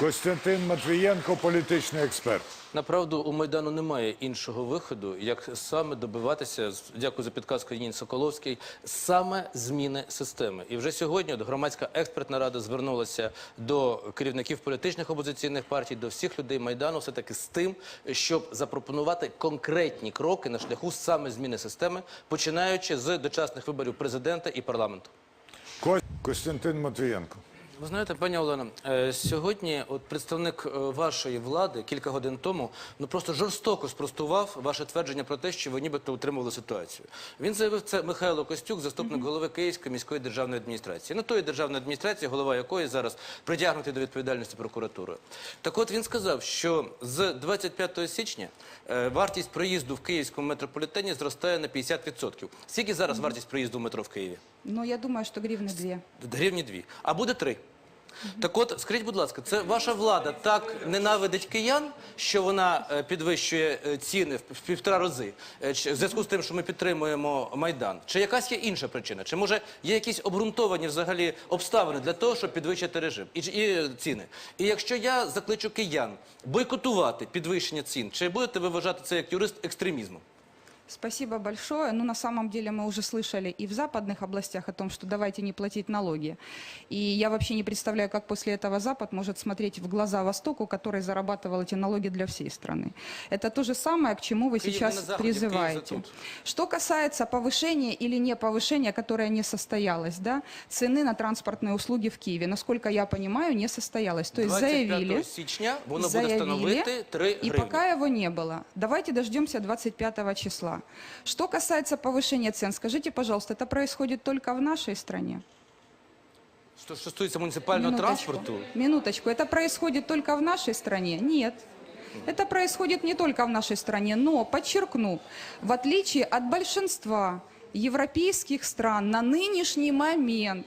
Костянтин Матвієнко, політичний експерт. Направду у майдану немає іншого виходу, як саме добиватися. Дякую за підказку Ніні Соколовський. Саме зміни системи. І вже сьогодні громадська експертна рада звернулася до керівників політичних опозиційних партій, до всіх людей майдану, все таки з тим, щоб запропонувати конкретні кроки на шляху саме зміни системи, починаючи з дочасних виборів президента і парламенту. Костянтин Матвієнко. Ви знаєте, пані Олена, е, сьогодні от представник е, вашої влади кілька годин тому ну просто жорстоко спростував ваше твердження про те, що ви нібито утримували ситуацію. Він заявив це Михайло Костюк, заступник голови Київської міської державної адміністрації. Ну тої державної адміністрації, голова якої зараз притягнутий до відповідальності прокуратурою. Так от він сказав, що з 25 січня е, вартість проїзду в київському метрополітені зростає на 50%. Скільки зараз вартість проїзду в метро в Києві? Но я думаю, что гривны две. Гривні дві. А буде три. Так от, скажіть, будь ласка, це ваша влада так ненавидить киян, що вона е, підвищує е, ціни в півтора рази е, чи- в зв'язку з тим, що ми підтримуємо Майдан? Чи якась є інша причина? Чи може є якісь обґрунтовані взагалі обставини для того, щоб підвищити режим і, ціни? І якщо я закличу киян бойкотувати підвищення цін, чи будете ви вважати це як юрист екстремізмом? Спасибо большое. Ну, на самом деле, мы уже слышали и в западных областях о том, что давайте не платить налоги. И я вообще не представляю, как после этого Запад может смотреть в глаза Востоку, который зарабатывал эти налоги для всей страны. Это то же самое, к чему вы сейчас Западе, призываете. Что касается повышения или не повышения, которое не состоялось, да, цены на транспортные услуги в Киеве, насколько я понимаю, не состоялось. То есть 25 заявили... січня воно буде заявили, становити 3 и гривні. пока его не было. Давайте дождемся 25 числа. Что касается повышения цен, скажите, пожалуйста, это происходит только в нашей стране? Стосується муніципального Минуточку. транспорту, Минуточку. Это происходит только в нашей стране? Нет. Это происходит не только в нашей стране, но, подчеркну, в отличие от большинства европейских стран на нынешний момент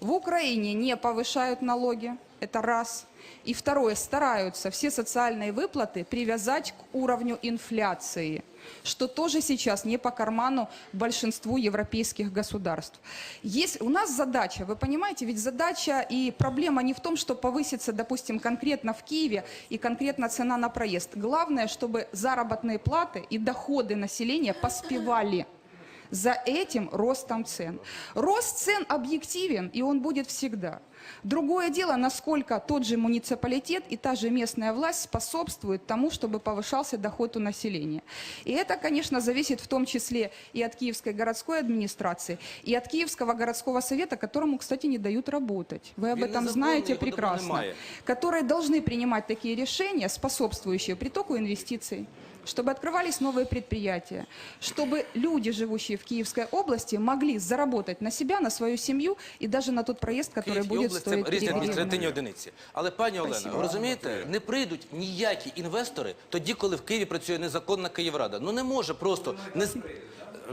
в Украине не повышают налоги. Это раз. И второе, стараются все социальные выплаты привязать к уровню инфляции, что тоже сейчас не по карману большинству европейских государств. Есть, у нас задача, вы понимаете, ведь задача и проблема не в том, что повысится, допустим, конкретно в Киеве и конкретно цена на проезд. Главное, чтобы заработные платы и доходы населения поспевали За этим ростом цен. Рост цен объективен, и он будет всегда. Другое дело, насколько тот же муниципалитет и та же местная власть способствует тому, чтобы повышался доход у населения. И это, конечно, зависит в том числе и от Киевской городской администрации, и от Киевского городского совета, которому, кстати, не дают работать. Вы об Він этом знаете прекрасно. Которые должны принимать такие решения, способствующие притоку инвестиций, чтобы открывались новые предприятия, чтобы люди, живущие в Киевской области, могли заработать на себя, на свою семью и даже на тот проезд, который Київ і будет область це стоить різні 3 адміністративні гривны. одиниці. Але пані Олена, Спасибо. ви розумієте, не прийдуть ніякі інвестори тоді, коли в Києві працює незаконна Київрада. Ну не може просто не з-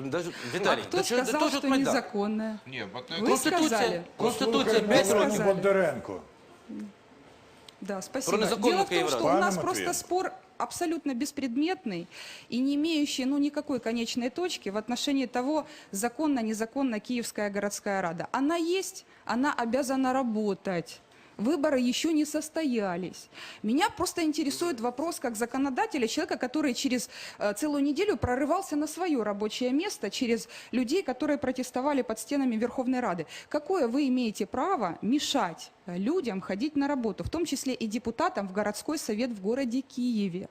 Даже- А Віталій, кто до чого- до сказал, того ж что Майдан. незаконное? Не, вот Вы Конституція, сказали. Конституція Послухайте 5 сказали. років. пані Бондаренко. Да, спасибо. незаконную Дело в том, Киевраду. что у Пане нас Матвеев. просто спор абсолютно беспредметный и не имеющий ну, никакой конечной точки в отношении того, законно-незаконно Киевская городская рада. Она есть, она обязана работать. Выборы еще не состоялись. Меня просто интересует вопрос как законодателя, человека, который через э, целую неделю прорывался на свое рабочее место, через людей, которые протестовали под стенами Верховной Рады. Какое вы имеете право мешать людям ходить на работу, в том числе и депутатам в городской совет в городе Киеве?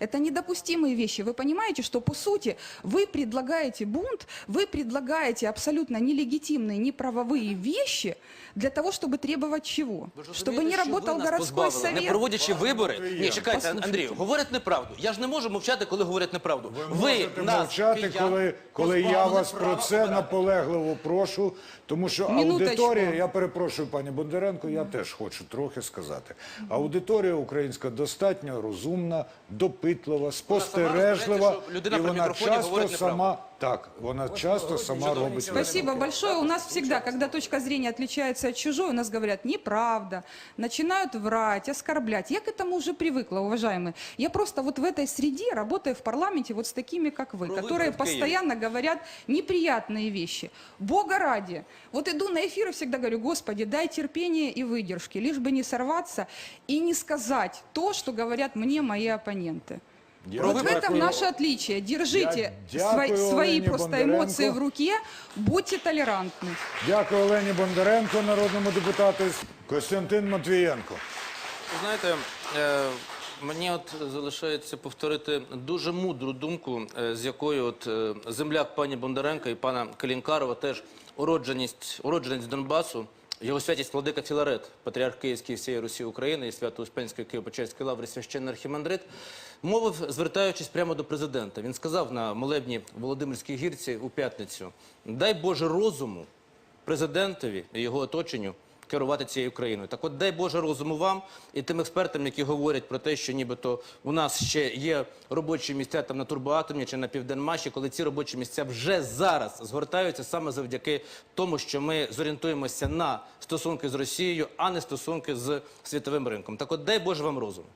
Это недопустимые вещи. Вы понимаете, что по сути вы предлагаете бунт, вы предлагаете абсолютно нелегитимные, неправовые вещи для того, чтобы требовать чего? Ви ж Чтобы розумієте, не що работал ви нас городской позбавили, Не совет? проводячи вибори. Ні, чекайте, Послухайте. Андрію, говорять неправду. Я ж не можу мовчати, коли говорять неправду. Ви можете нас, мовчати, киян, коли, коли я позбавили вас про права це обирати. наполегливо прошу, тому що Минуточку. аудиторія, я перепрошую, пані Бондаренко, я теж хочу трохи сказати. Аудиторія українська достатньо розумна, допитлива, спостережлива, людина і вона часто сама Так, вона часто сама робить. Спасибо большое. У нас всегда, когда точка зрения отличается от чужой, у нас говорят неправда, начинают врать, оскорблять. Я к этому уже привыкла, уважаемые. Я просто вот в этой среде работаю в парламенте вот с такими, как вы, Про которые постоянно говорят неприятные вещи. Бога ради. Вот иду на эфир и всегда говорю, Господи, дай терпения и выдержки, лишь бы не сорваться и не сказать то, что говорят мне мои оппоненты. Я вот в этом дякую. наше отличие. Держите Я свои, дякую свои Олені просто Бондаренко. эмоции в руке, будьте толерантны. Дякую Олені Бондаренко, народному депутату. Костянтин Матвієнко. Ви Знаєте, е, мені от залишається повторити дуже мудру думку, е, з якою от е, земляк пані Бондаренка і пана Калінкарова теж уродженість, уродженець Донбасу, його святість владика Філарет, патріарх Київський всієї Росії України і Свято-Успенської Києво-Печерської лаври священний архімандрит, мовив, звертаючись прямо до президента. Він сказав на молебні Володимирській гірці у п'ятницю: дай Боже розуму президентові і його оточенню керувати цією країною. Так от дай Боже розуму вам і тим експертам, які говорять про те, що нібито у нас ще є робочі місця там на Турбоатомі чи на Південмаші, коли ці робочі місця вже зараз згортаються саме завдяки тому, що ми зорієнтуємося на стосунки з Росією, а не стосунки з світовим ринком. Так от дай Боже вам розуму.